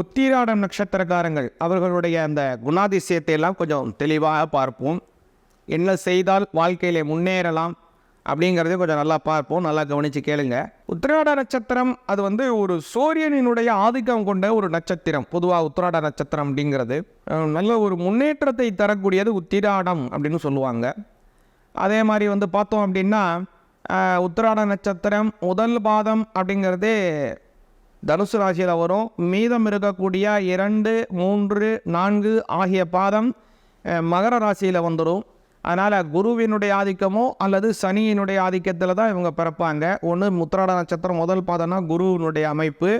உத்திராடம் நட்சத்திரக்காரங்கள் அவர்களுடைய அந்த குணாதிசயத்தை எல்லாம் கொஞ்சம் தெளிவாக பார்ப்போம். என்ன செய்தால் வாழ்க்கையிலே முன்னேறலாம் அப்படிங்கிறதையும் கொஞ்சம் நல்லா பார்ப்போம். நல்லா கவனித்து கேளுங்க. உத்திராட நட்சத்திரம் அது வந்து ஒரு சூரியனினுடைய ஆதிக்கம் கொண்ட ஒரு நட்சத்திரம். பொதுவாக உத்திராட நட்சத்திரம் அப்படிங்கிறது. நல்ல ஒரு முன்னேற்றத்தை தரக்கூடியது உத்திராடம் அப்படின்னு சொல்லுவாங்க. அதே மாதிரி வந்து பார்த்தோம் அப்படின்னா உத்திராட நட்சத்திரம் முதல் பாதம் அப்படிங்கிறதே தனுசு ராசியில் வரும். மீதம் இருக்கக்கூடிய இரண்டு மூன்று நான்கு ஆகிய பாதம் மகர ராசியில் வந்துடும் அதனால் குருவினுடைய ஆதிக்கமோ அல்லது சனியினுடைய ஆதிக்கத்தில் தான் இவங்க பிறப்பாங்க. ஒன்று உத்திராட நட்சத்திரம் முதல் பாதம்னா குருவினுடைய அமைப்பு.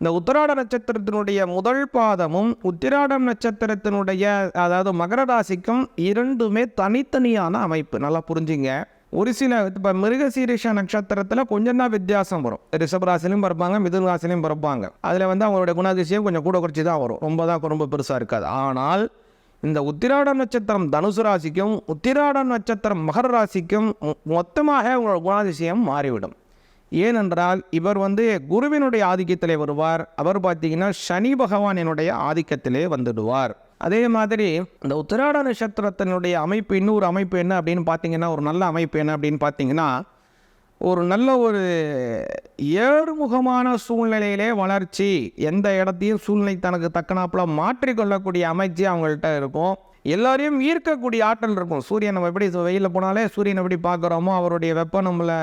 இந்த உத்திராட நட்சத்திரத்தினுடைய முதல் பாதமும் உத்திராடம் நட்சத்திரத்தினுடைய அதாவது மகர ராசிக்கும் இரண்டுமே தனித்தனியான அமைப்பு. நல்லா புரிஞ்சுங்க. ஒரு சில இப்போ மிருகசீரிஷ நட்சத்திரத்தில் கொஞ்சம் தான் வித்தியாசம் வரும். ரிஷபராசிலையும் பிறப்பாங்க மிதுன் ராசிலையும் பிறப்பாங்க. அதில் வந்து அவங்களுடைய குணாதிசயம் கொஞ்சம் கூட குறைச்சி தான் வரும். ரொம்ப தான் ரொம்ப பெருசாக இருக்காது. ஆனால் இந்த உத்திராடம் நட்சத்திரம் தனுசு ராசிக்கும் உத்திராடம் நட்சத்திரம் மகர ராசிக்கும் மொத்தமாக உங்களோட குணாதிசயம் மாறிவிடும். ஏனென்றால் இவர் வந்து குருவினுடைய ஆதிக்கத்திலே வருவார். அவர் பார்த்தீங்கன்னா சனி பகவானினுடைய ஆதிக்கத்திலே வந்துடுவார். அதே மாதிரி இந்த உத்திராட நட்சத்திரத்தினுடைய அமைப்பு இன்னொரு அமைப்பு என்ன அப்படின்னு பார்த்தீங்கன்னா ஒரு நல்ல அமைப்பு என்ன அப்படின்னு பார்த்தீங்கன்னா ஒரு நல்ல ஒரு ஏறுமுகமான சூழ்நிலையிலே வளர்ச்சி எந்த இடத்தையும் சூழ்நிலை தனக்கு தக்கனாப்பில் மாற்றிக்கொள்ளக்கூடிய அமைச்சு அவங்கள்ட்ட இருக்கும். எல்லாரையும் ஈர்க்கக்கூடிய ஆற்றல் இருக்கும். சூரியன் நம்ம எப்படி வெயிலில் போனாலே சூரியனை எப்படி பார்க்குறோமோ அவருடைய வெப்பம் நம்மளை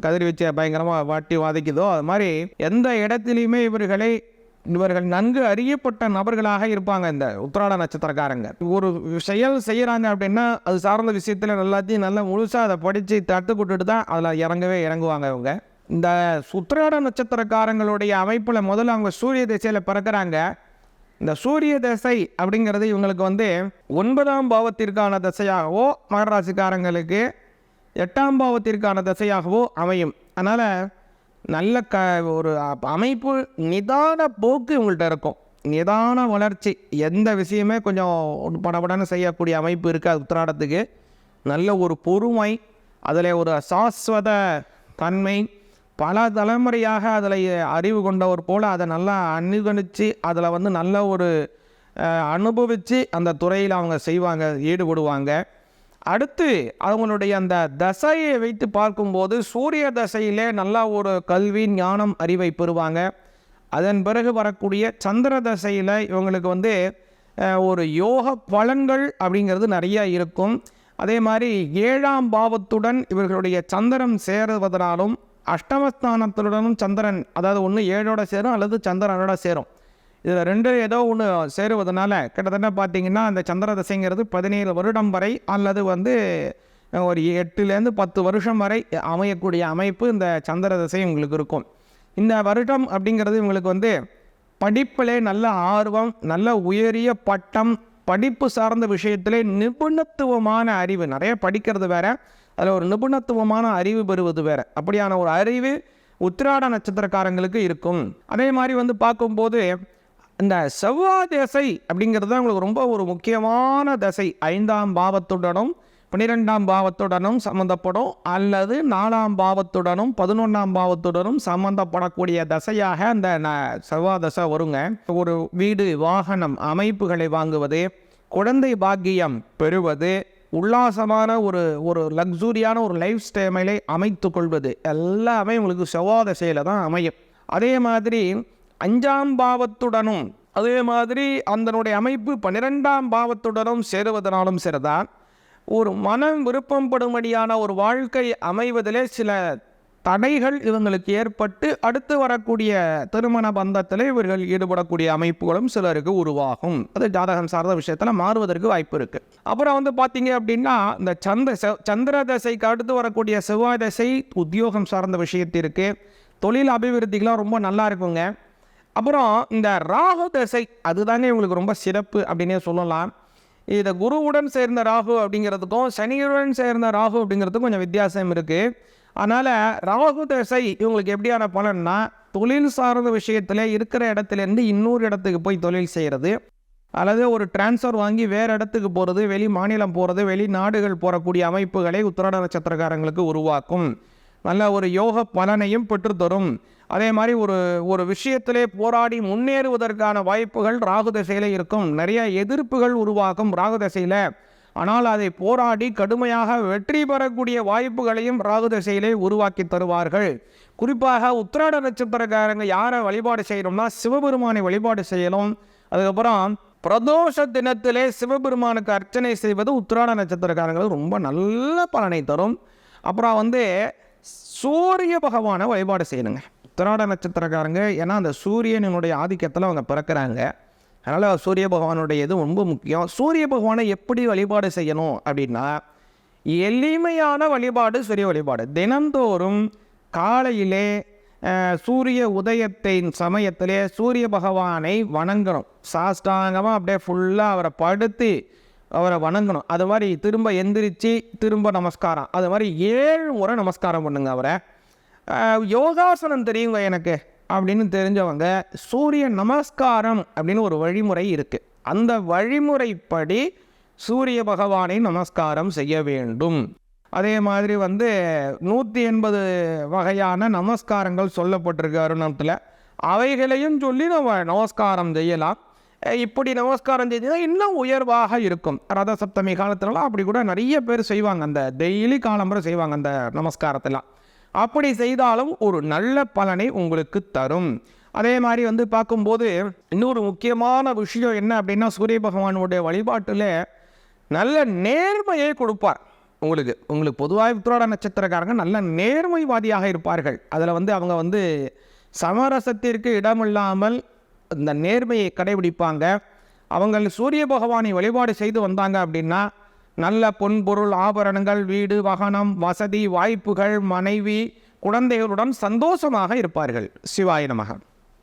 கதிர்வீச்சை பயங்கரமாக வாட்டி வாதிக்குதோ அது மாதிரி எந்த இடத்துலையுமே இவர்களை இவர்கள் நன்கு அறியப்பட்ட நபர்களாக இருப்பாங்க இந்த உத்திராட நட்சத்திரக்காரங்க. ஒரு செயல் செய்கிறாங்க அப்படின்னா அது சார்ந்த விஷயத்தில் எல்லாத்தையும் நல்லா முழுசாக அதை படித்து தட்டுக்கிட்டுட்டு தான் அதில் இறங்கவே இறங்குவாங்க இவங்க. இந்த உத்திராட நட்சத்திரக்காரங்களுடைய அமைப்பில் முதல்ல அவங்க சூரிய திசையில் பிறக்கிறாங்க. இந்த சூரிய தசை அப்படிங்கிறது இவங்களுக்கு வந்து ஒன்பதாம் பாவத்திற்கான தசையாகவோ மகராசிக்காரங்களுக்கு எட்டாம் பாவத்திற்கான தசையாகவோ அமையும். அதனால் நல்ல க ஒரு அமைப்பு நிதான போக்கு இவங்கள்ட்ட இருக்கும். நிதான வளர்ச்சி. எந்த விஷயமே கொஞ்சம் படபடன்னு செய்யக்கூடிய அமைப்பு இருக்காது உத்திராடத்துக்கு. நல்ல ஒரு பொறுமை அதில் ஒரு சாஸ்வத தன்மை. பல தலைமுறையாக அதில் அறிவு கொண்டவர் போல் அதை நல்லா அணுகணித்து அதில் வந்து நல்ல ஒரு அனுபவித்து அந்த துறையில் அவங்க செய்வாங்க ஈடுபடுவாங்க. அடுத்து அவங்களுடைய அந்த தசையை வைத்து பார்க்கும்போது சூரிய தசையிலே நல்லா ஒரு கல்வி ஞானம் அறிவை பெறுவாங்க. அதன் பிறகு வரக்கூடிய சந்திர தசையில் இவங்களுக்கு வந்து ஒரு யோக பலன்கள் அப்படிங்கிறது நிறையா இருக்கும். அதே மாதிரி ஏழாம் பாவத்துடன் இவர்களுடைய சந்திரன் சேருவதனாலும் அஷ்டமஸ்தானத்துடனும் சந்திரன் அதாவது ஒன்று ஏழோட சேரும் அல்லது சந்திரனோட சேரும். இதில் ரெண்டு ஏதோ ஒன்று சேருவதனால கிட்டத்தட்ட பார்த்தீங்கன்னா அந்த சந்திர தசைங்கிறது பதினேழு வருடம் வரை அல்லது வந்து ஒரு எட்டுலேருந்து பத்து வருஷம் வரை அமையக்கூடிய அமைப்பு இந்த சந்திர திசை உங்களுக்கு இருக்கும். இந்த வருடம் அப்படிங்கிறது உங்களுக்கு வந்து படிப்பிலே நல்ல ஆர்வம் நல்ல உயரிய பட்டம் படிப்பு சார்ந்த விஷயத்திலே நிபுணத்துவமான அறிவு. நிறைய படிக்கிறது வேற அதில் ஒரு நிபுணத்துவமான அறிவு பெறுவது வேற. அப்படியான ஒரு அறிவு உத்திராட நட்சத்திரக்காரங்களுக்கு இருக்கும். அதே மாதிரி வந்து பார்க்கும்போது இந்த செவ்வாய் தசை அப்படிங்கிறது தான் உங்களுக்கு ரொம்ப ஒரு முக்கியமான தசை. ஐந்தாம் பாவத்துடனும் பன்னிரெண்டாம் பாவத்துடனும் சம்மந்தப்படும் அல்லது நாலாம் பாவத்துடனும் பதினொன்றாம் பாவத்துடனும் சம்மந்தப்படக்கூடிய தசையாக அந்த ந- செவ்வாய் தசை வருங்க. ஒரு வீடு வாகனம் அமைப்புகளை வாங்குவது குழந்தை பாக்கியம் பெறுவது உல்லாசமான ஒரு ஒரு லக்ஸூரியான ஒரு லைஃப் ஸ்டைலை அமைத்து கொள்வது எல்லாமே உங்களுக்கு செவ்வாய் தசையில் தான் அமையும். அதே மாதிரி அஞ்சாம் பாவத்துடனும் அதே மாதிரி அதனுடைய அமைப்பு பன்னிரெண்டாம் பாவத்துடனும் சேருவதனாலும் சரிதான். ஒரு மனம் விருப்பம்படும்படியான ஒரு வாழ்க்கை அமைவதிலே சில தடைகள் இவங்களுக்கு ஏற்பட்டு அடுத்து வரக்கூடிய திருமண பந்தத்தில் இவர்கள் ஈடுபடக்கூடிய அமைப்புகளும் சிலருக்கு உருவாகும். அது ஜாதகம் சார்ந்த விஷயத்தில் மாறுவதற்கு வாய்ப்பு இருக்குது அப்புறம் வந்து பார்த்தீங்க அப்படின்னா இந்த சந்திர சந்திர தசைக்கு அடுத்து வரக்கூடிய செவ்வாய் தசை உத்தியோகம் சார்ந்த விஷயத்திற்கு தொழில் அபிவிருத்திகளாம் ரொம்ப நல்லா இருக்குங்க. அப்புறம் இந்த ராகு தசை அதுதானே இவங்களுக்கு ரொம்ப சிறப்பு அப்படின்னே சொல்லலாம். இதை குருவுடன் சேர்ந்த ராகு அப்படிங்கிறதுக்கும் சனியுடன் சேர்ந்த ராகு அப்படிங்கிறதுக்கும் கொஞ்சம் வித்தியாசம் இருக்குது அதனால் ராகு தசை இவங்களுக்கு எப்படியான பலன்னா தொழில் சார்ந்த விஷயத்தில் இருக்கிற இடத்துலேருந்து இன்னொரு இடத்துக்கு போய் தொழில் செய்கிறது அல்லது ஒரு டிரான்ஸ்ஃபர் வாங்கி வேறு இடத்துக்கு போகிறது வெளி மாநிலம் போகிறது வெளிநாடுகள் போகக்கூடிய அமைப்புகளை உத்திராட நட்சத்திரக்காரங்களுக்கு உருவாக்கும். நல்ல ஒரு யோக பலனையும் பெற்றுத்தரும். அதே மாதிரி ஒரு ஒரு விஷயத்திலே போராடி முன்னேறுவதற்கான வாய்ப்புகள் ராகு திசையில் இருக்கும். நிறைய எதிர்ப்புகள் உருவாகும் ராகு திசையில். ஆனால் அதை போராடி கடுமையாக வெற்றி பெறக்கூடிய வாய்ப்புகளையும் ராகு திசையிலே உருவாக்கி தருவார்கள். குறிப்பாக உத்திராட நட்சத்திரக்காரங்க யாரை வழிபாடு செய்யணும்னா சிவபெருமானை வழிபாடு செய்யணும். அதுக்கப்புறம் பிரதோஷ தினத்திலே சிவபெருமானுக்கு அர்ச்சனை செய்வது உத்திராட நட்சத்திரக்காரங்களுக்கு ரொம்ப நல்ல பலனை தரும். அப்புறம் வந்து சூரிய பகவானை வழிபாடு செய்யணுங்க. உத்திராட நட்சத்திரக்காரங்க ஏன்னா அந்த சூரியனுடைய ஆதிக்கத்தில் அவங்க பிறக்கிறாங்க. அதனால் சூரிய பகவானுடைய இது ரொம்ப முக்கியம். சூரிய பகவானை எப்படி வழிபாடு செய்யணும் அப்படின்னா எளிமையான வழிபாடு சூரிய வழிபாடு. தினந்தோறும் காலையிலே சூரிய உதயத்தின் சமயத்திலே சூரிய பகவானை வணங்கணும். சாஷ்டாங்கமாக அப்படியே ஃபுல்லாக அவரை படுத்து அவரை வணங்கணும். அது மாதிரி திரும்ப எந்திரிச்சு திரும்ப நமஸ்காரம். அது மாதிரி ஏழு முறை நமஸ்காரம் பண்ணுங்க அவரை. யோகாசனம் தெரியுங்க எனக்கு அப்படின்னு தெரிஞ்சவங்க சூரிய நமஸ்காரம் அப்படின்னு ஒரு வழிமுறை இருக்குது அந்த வழிமுறைப்படி சூரிய பகவானை நமஸ்காரம் செய்ய வேண்டும். அதே மாதிரி வந்து நூற்றி எண்பது வகையான நமஸ்காரங்கள் சொல்லப்பட்டிருக்கு அருணத்தில் அவைகளையும் சொல்லி நம்ம நமஸ்காரம் செய்யலாம். இப்படி நமஸ்காரம் செய்தா இன்னும் உயர்வாக இருக்கும். ரத சப்தமி காலத்துலலாம் அப்படி கூட நிறைய பேர் செய்வாங்க. அந்த டெய்லி காலம்பரை செய்வாங்க அந்த நமஸ்காரத்தெல்லாம். அப்படி செய்தாலும் ஒரு நல்ல பலனை உங்களுக்கு தரும். அதே மாதிரி வந்து பார்க்கும்போது இன்னொரு முக்கியமான விஷயம் என்ன அப்படின்னா சூரிய பகவானுடைய வழிபாட்டில் நல்ல நேர்மையை கொடுப்பார். உங்களுக்கு உங்களுக்கு பொதுவாக உத்திராட நட்சத்திரக்காரங்க நல்ல நேர்மைவாதியாக இருப்பார்கள். அதில் வந்து அவங்க வந்து சமரசத்திற்கு இடமில்லாமல் இந்த நேர்மையை கடைபிடிப்பாங்க. அவங்க சூரிய பகவானை வழிபாடு செய்து வந்தாங்க அப்படின்னா நல்ல பொன்பொருள் ஆபரணங்கள் வீடு வாகனம் வசதி வாய்ப்புகள் மனைவி குழந்தைகளுடன் சந்தோஷமாக இருப்பார்கள். சிவாய நமக.